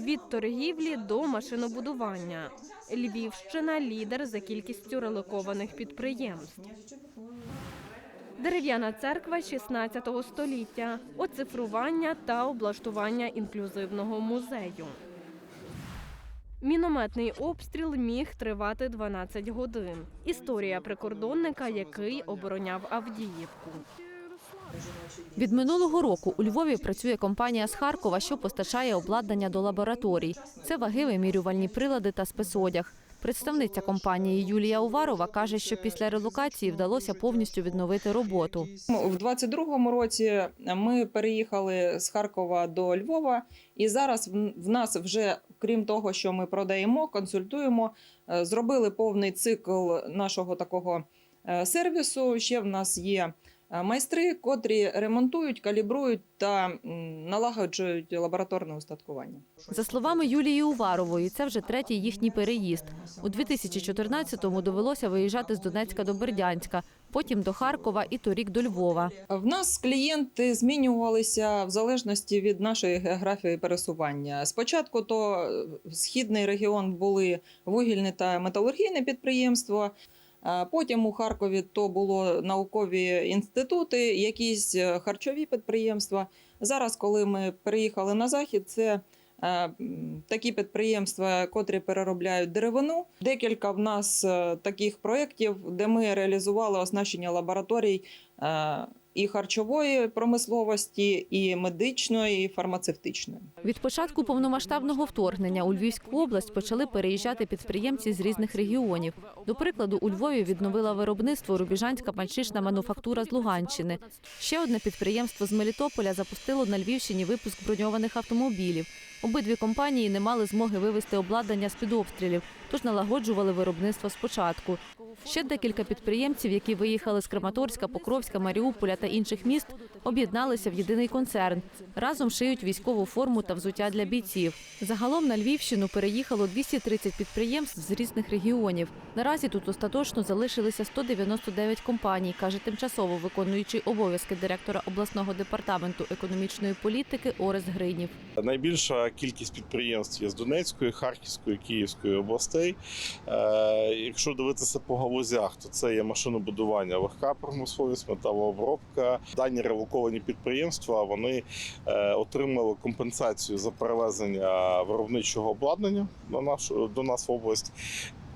від торгівлі до машинобудування. Львівщина лідер за кількістю релокованих підприємств. Дерев'яна церква 16 століття, оцифрування та облаштування інклюзивного музею. Мінометний обстріл міг тривати 12 годин. Історія прикордонника, який обороняв Авдіївку. Від минулого року у Львові працює компанія з Харкова, що постачає обладнання до лабораторій. Це ваги, вимірювальні прилади та спецодяг. Представниця компанії Юлія Уварова каже, що після релокації вдалося повністю відновити роботу. У 22-му році ми переїхали з Харкова до Львова, і зараз в нас вже, крім того, що ми продаємо, консультуємо, е, зробили повний цикл нашого такого е, сервісу. Ще в нас є майстри, котрі ремонтують, калібрують та налагоджують лабораторне устаткування. За словами Юлії Уварової, це вже третій їхній переїзд. У 2014-му довелося виїжджати з Донецька до Бердянська, потім до Харкова і торік до Львова. В нас клієнти змінювалися в залежності від нашої географії пересування. Спочатку то е, східний регіон були вугільні та металургійні підприємства. Потім у Харкові то було наукові інститути, якісь е, харчові підприємства. Зараз, коли ми переїхали на захід, це е, такі підприємства, котрі переробляють деревину. Декілька в нас е, таких проєктів, де ми реалізували оснащення лабораторій і харчової промисловості, і медичної, і фармацевтичної. Від початку повномасштабного вторгнення у Львівську область почали переїжджати підприємці з різних регіонів. До прикладу, у Львові відновила виробництво рубіжанська панчишна мануфактура з Луганщини. Ще одне підприємство з Мелітополя запустило на Львівщині випуск броньованих автомобілів. Обидві компанії не мали змоги вивести обладнання з-під обстрілів, тож налагоджували виробництво спочатку. Ще декілька підприємців, які виїхали з Краматорська, Покровська, Маріуполя та інших міст, об'єдналися в єдиний концерн. Разом шиють військову форму та взуття для бійців. Загалом на Львівщину переїхало 230 підприємств з різних регіонів. Наразі тут остаточно залишилися 199 компаній, каже тимчасово виконуючий обов'язки директора обласного департаменту економічної політики Орес Гринів. Найбільша кількість підприємств є з Донецької, Харківської, Київської областей. Е, якщо дивитися по галузях, то це є машинобудування, легка промисловість, металообробка. Дані релоковані підприємства вони е, отримали компенсацію за перевезення виробничого обладнання до нас в область.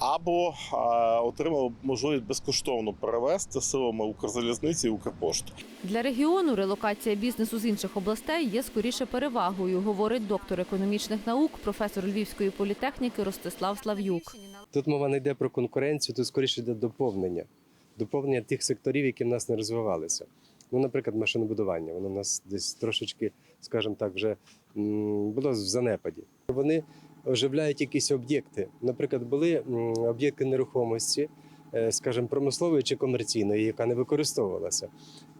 Або е, отримали можливість безкоштовно перевезти силами Укрзалізниці і Укрпошти. Для регіону релокація бізнесу з інших областей є скоріше перевагою, говорить доктор економічних наук, професор Львівської політехніки Ростислав Слав'юк. Тут мова не йде про конкуренцію, тут скоріше йде доповнення. Доповнення тих секторів, які в нас не розвивалися. Ну, наприклад, машинобудування. Воно в нас десь трошечки, скажімо так, вже м, було в занепаді. Вони оживляють якісь об'єкти. Наприклад, були об'єкти нерухомості, е, скажімо, промислової чи комерційної, яка не використовувалася.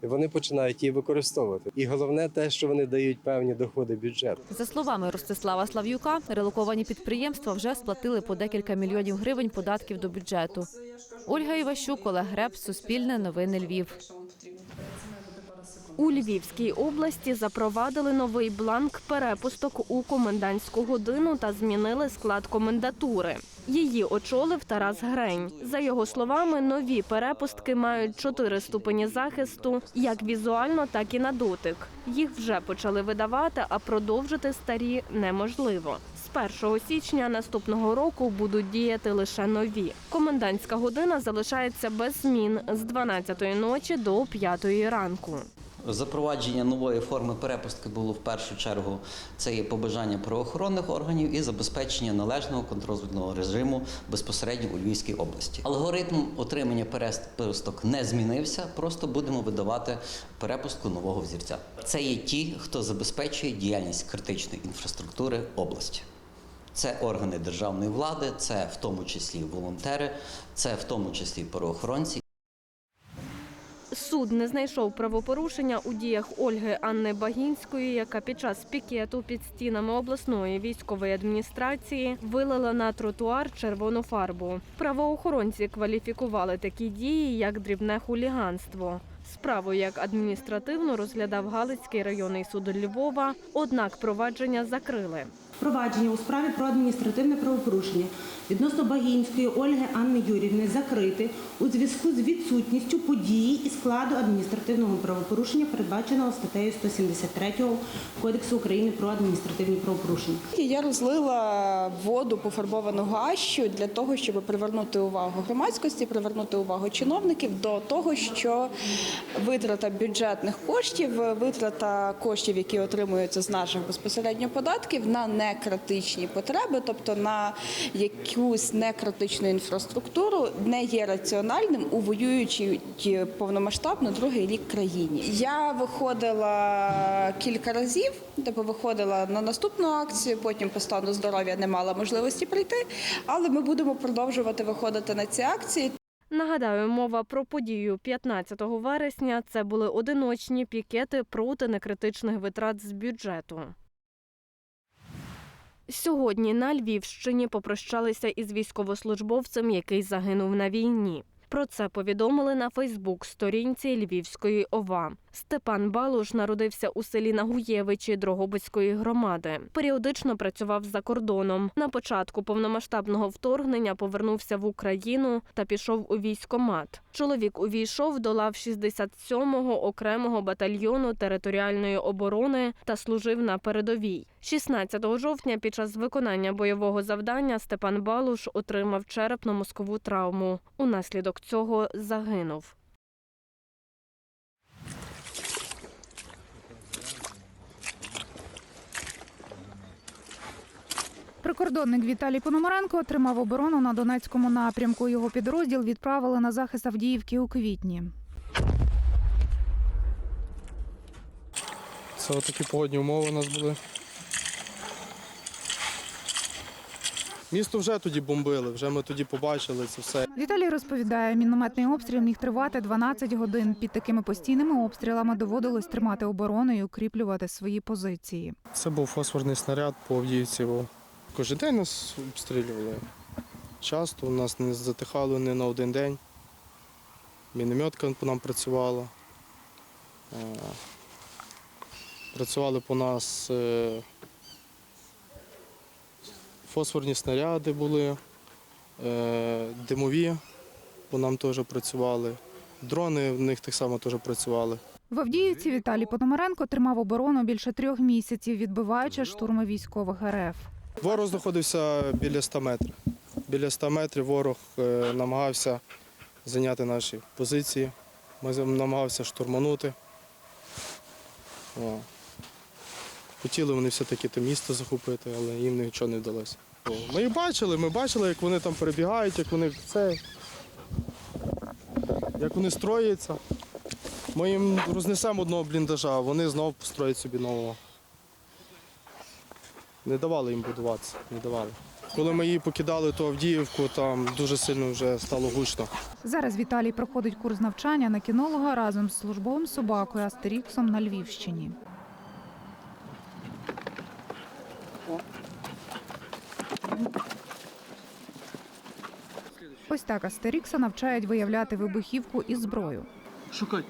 І вони починають її використовувати. І головне те, що вони дають певні доходи бюджету. За словами Ростислава Слав'юка, релоковані підприємства вже сплатили по декілька мільйонів гривень податків до бюджету. Ольга Іващук, Олег Греб, Суспільне новини Львів. У Львівській області запровадили новий бланк перепусток у комендантську годину та змінили склад комендатури. Її очолив Тарас Грень. За його словами, нові перепустки мають чотири ступені захисту, як візуально, так і на дотик. Їх вже почали видавати, а продовжити старі неможливо. З 1 січня наступного року будуть діяти лише нові. Комендантська година залишається без змін з 12-ї ночі до 5 ранку. Запровадження нової форми перепустки було в першу чергу це є побажання правоохоронних органів і забезпечення належного контрольного режиму безпосередньо у Львівській області. Алгоритм отримання перепусток не змінився, просто будемо видавати перепустку нового взірця. Це є ті, хто забезпечує діяльність критичної інфраструктури області. Це органи державної влади, це в тому числі волонтери, це в тому числі правоохоронці Суд не знайшов правопорушення у діях Ольги Анни Багінської, яка під час пікету під стінами обласної військової адміністрації вилила на тротуар червону фарбу. Правоохоронці кваліфікували такі дії як дрібне хуліганство. Справу як адміністративну розглядав Галицький районний суд Львова, однак провадження закрили. Провадження у справі про адміністративне правопорушення відносно Багінської Ольги Анни Юрівни закрити у зв'язку з відсутністю події і складу адміністративного правопорушення, передбаченого статтею 173 Кодексу України про адміністративні правопорушення. Я розлила воду пофарбовану гащу для того, щоб привернути увагу громадськості, привернути увагу чиновників до того, що витрата бюджетних коштів, витрата коштів, які отримуються з наших безпосередньо податків, на некритичні потреби, тобто на якусь некритичну інфраструктуру, не є раціональним у воюючій повномасштабно другий рік країні. Я виходила кілька разів, тобто виходила на наступну акцію, потім по стану здоров'я не мала можливості прийти, але ми будемо продовжувати виходити на ці акції. Нагадаю, мова про подію 15 вересня. Це були одиночні пікети проти некритичних витрат з бюджету. Сьогодні на Львівщині попрощалися із військовослужбовцем, який загинув на війні. Про це повідомили на Фейсбук-сторінці Львівської ОВА. Степан Балуш народився у селі Нагуєвичі Дрогобицької громади. Періодично працював за кордоном. На початку повномасштабного вторгнення повернувся в Україну та пішов у військомат. Чоловік увійшов до лав 67-го окремого батальйону територіальної оборони та служив на передовій. 16 жовтня під час виконання бойового завдання Степан Балуш отримав черепно-мозкову травму. Унаслідок цього загинув. Прикордонник Віталій Пономаренко отримав оборону на Донецькому напрямку. Його підрозділ відправили на захист Авдіївки у квітні. Це отакі погодні умови у нас були. Місто вже тоді бомбили, вже ми тоді побачили це все. Віталій розповідає, мінометний обстріл міг тривати 12 годин. Під такими постійними обстрілами доводилось тримати оборону і укріплювати свої позиції. Це був фосфорний снаряд по Авдіївці. був. Кожен день нас обстрілювали. Часто у нас не затихало не на один день. Мінометка по нам працювала. Е, Працювали по нас е, фосфорні снаряди були, е, димові по нам теж працювали. Дрони в них так само теж працювали. В Авдіївці Віталій Пономаренко тримав оборону більше трьох місяців, відбиваючи штурми військових РФ. Ворог знаходився біля 100 метрів. Біля 100 метрів ворог е, намагався зайняти наші позиції. Ми намагався штурманути. Хотіли вони все-таки те місто захопити, але їм нічого не вдалося. Ми бачили, ми бачили, як вони там перебігають, як вони це, як вони строяться. Ми їм рознесемо одного бліндажа, а вони знову построять собі нового. Не давали їм будуватися, не давали. Коли ми її покидали, то Авдіївку там дуже сильно вже стало гучно. Зараз Віталій проходить курс навчання на кінолога разом з службовим собакою Астеріксом на Львівщині. Ось так Астерікса навчають виявляти вибухівку і зброю. Шукай.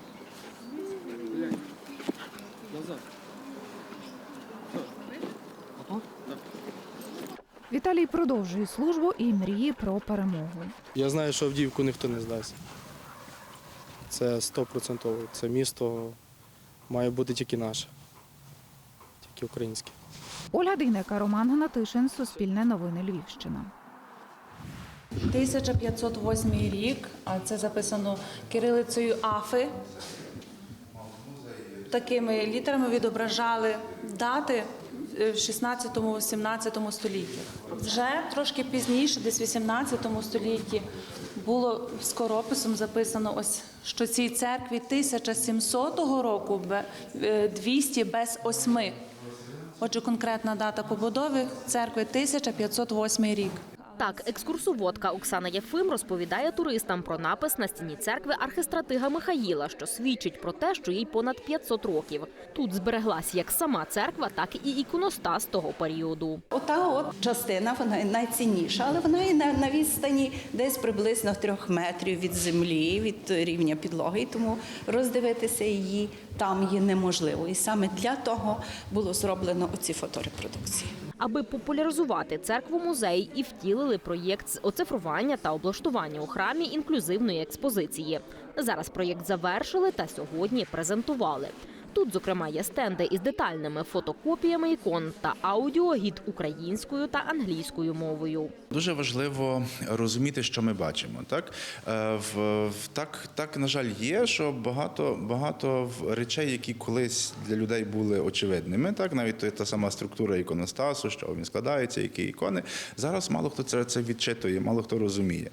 Віталій продовжує службу і мріє про перемогу. Я знаю, що Авдіївку ніхто не здасть. Це стопроцентово. Це місто має бути тільки наше, тільки українське. Ольга Дейнека, Роман Гнатишин, Суспільне новини Львівщина. 1508 рік, а це записано кирилицею Афи. Такими літерами відображали дати в 16-17 столітті. Вже трошки пізніше, десь в 18 столітті, було скорописом записано ось, що цій церкві 1700 року бе- е, 200 без осьми. Отже, конкретна дата побудови церкви 1508 рік. Так, екскурсоводка Оксана Єфим розповідає туристам про напис на стіні церкви архистратига Михаїла, що свідчить про те, що їй понад 500 років. Тут збереглась як сама церква, так і іконостас того періоду. Ота от частина вона найцінніша, але вона і на, на відстані десь приблизно трьох метрів від землі, від рівня підлоги. Тому роздивитися її там є неможливо. І саме для того було зроблено оці фоторепродукції. Аби популяризувати церкву музей і втілили проєкт з оцифрування та облаштування у храмі інклюзивної експозиції. Зараз проєкт завершили та сьогодні презентували. Тут, зокрема, є стенди із детальними фотокопіями ікон та аудіогід українською та англійською мовою. Дуже важливо розуміти, що ми бачимо. Так Е, так, так на жаль, є, що багато багато речей, які колись для людей були очевидними, так навіть та- та сама структура іконостасу, що він складається, які ікони. Зараз мало хто це, це відчитує, мало хто розуміє.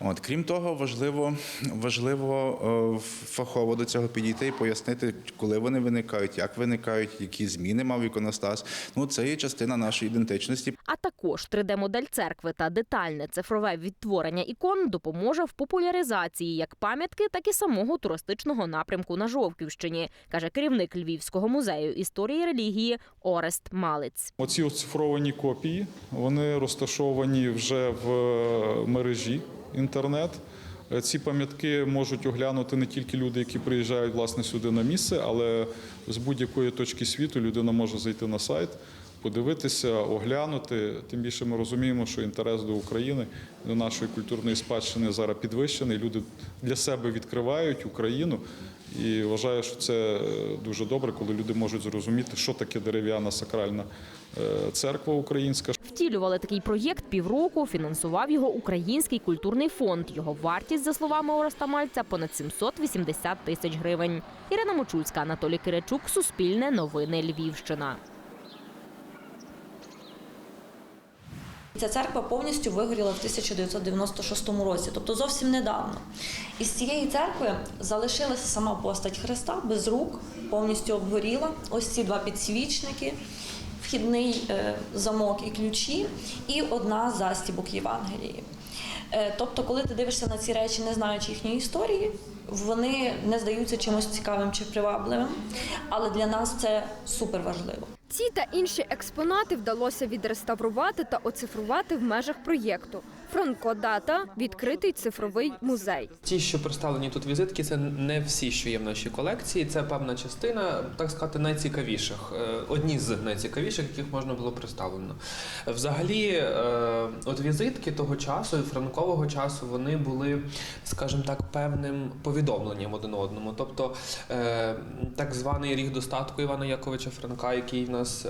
От крім того, важливо важливо е, фахово до цього підійти і пояснити, коли вони виникають, як виникають, які зміни мав іконостас. Ну це є частина нашої ідентичності. А також 3D-модель церкви та детальне цифрове відтворення ікон допоможе в популяризації як пам'ятки, так і самого туристичного напрямку на Жовківщині, каже керівник Львівського музею історії релігії Орест Малець. Оці оцифровані копії вони розташовані вже в е, мережі інтернет. Е, Ці пам'ятки можуть оглянути не тільки люди, які приїжджають власне сюди на місце, але з будь-якої точки світу людина може зайти на сайт, подивитися, оглянути. Тим більше ми розуміємо, що інтерес до України, до нашої культурної спадщини зараз підвищений. Люди для себе відкривають Україну. І вважаю, що це е, дуже добре, коли люди можуть зрозуміти, що таке дерев'яна сакральна е, церква українська. Втілювали такий проєкт півроку. Фінансував його Український культурний фонд. Його вартість, за словами Ореста Мальця, понад 780 тисяч гривень. Ірина Мочульська, Анатолій Киричук, Суспільне новини Львівщина. Ця церква повністю вигоріла в 1996 році, тобто зовсім недавно. Із цієї церкви залишилася сама постать Христа без рук, повністю обгоріла. Ось ці два підсвічники, вхідний е, замок і ключі, і одна з застібок Євангелії. Е, Тобто, коли ти дивишся на ці речі, не знаючи їхньої історії, вони не здаються чимось цікавим чи привабливим, але для нас це супер важливо. Ці та інші експонати вдалося відреставрувати та оцифрувати в межах проєкту. Франко Дата відкритий цифровий музей. Ті, що представлені тут візитки, це не всі, що є в нашій колекції. Це певна частина, так сказати, найцікавіших. Е, Одні з найцікавіших, яких можна було представлено. Взагалі, е, от візитки того часу, франкового часу, вони були, скажімо так, певним повідомленням один одному. Тобто, е, так званий ріг достатку Івана Яковича Франка, який в нас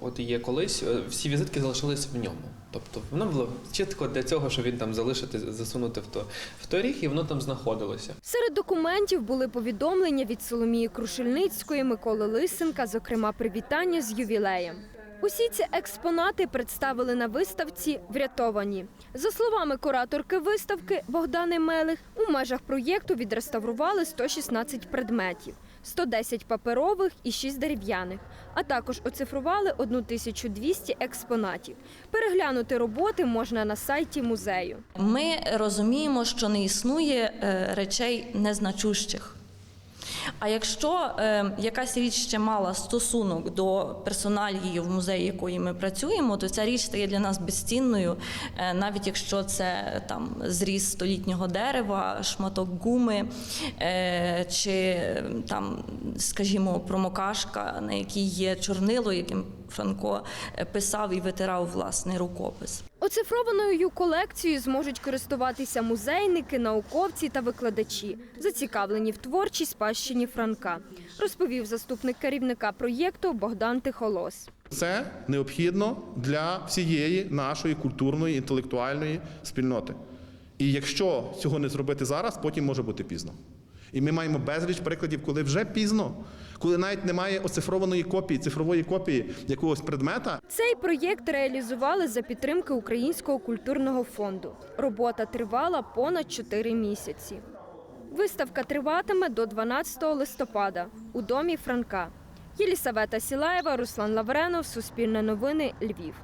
от є колись, всі візитки залишились в ньому. Тобто воно було чітко для цього, що він там залишити, засунути в то в той ріг, і воно там знаходилося. Серед документів були повідомлення від Соломії Крушельницької, Миколи Лисенка, зокрема привітання з ювілеєм. Усі ці експонати представили на виставці Врятовані. За словами кураторки виставки Богдани Мелих, у межах проєкту відреставрували 116 предметів, 110 паперових і 6 дерев'яних, а також оцифрували 1200 експонатів. Переглянути роботи можна на сайті музею. Ми розуміємо, що не існує е, речей незначущих. А якщо е, якась річ ще мала стосунок до персоналії в музеї, якої ми працюємо, то ця річ стає для нас безцінною, е, навіть якщо це там зріз столітнього дерева, шматок гуми е, чи там, скажімо, промокашка, на якій є чорнило, яким Франко е, писав і витирав власний рукопис. Оцифрованою колекцією зможуть користуватися музейники, науковці та викладачі, зацікавлені в творчій спадщині Франка, розповів заступник керівника проєкту Богдан Тихолос. Це необхідно для всієї нашої культурної інтелектуальної спільноти. І якщо цього не зробити зараз, потім може бути пізно. І ми маємо безліч прикладів, коли вже пізно, коли навіть немає оцифрованої копії, цифрової копії якогось предмета. Цей проєкт реалізували за підтримки Українського культурного фонду. Робота тривала понад 4 місяці. Виставка триватиме до 12 листопада у домі Франка. Єлісавета Сілаєва, Руслан Лавренов, Суспільне новини, Львів.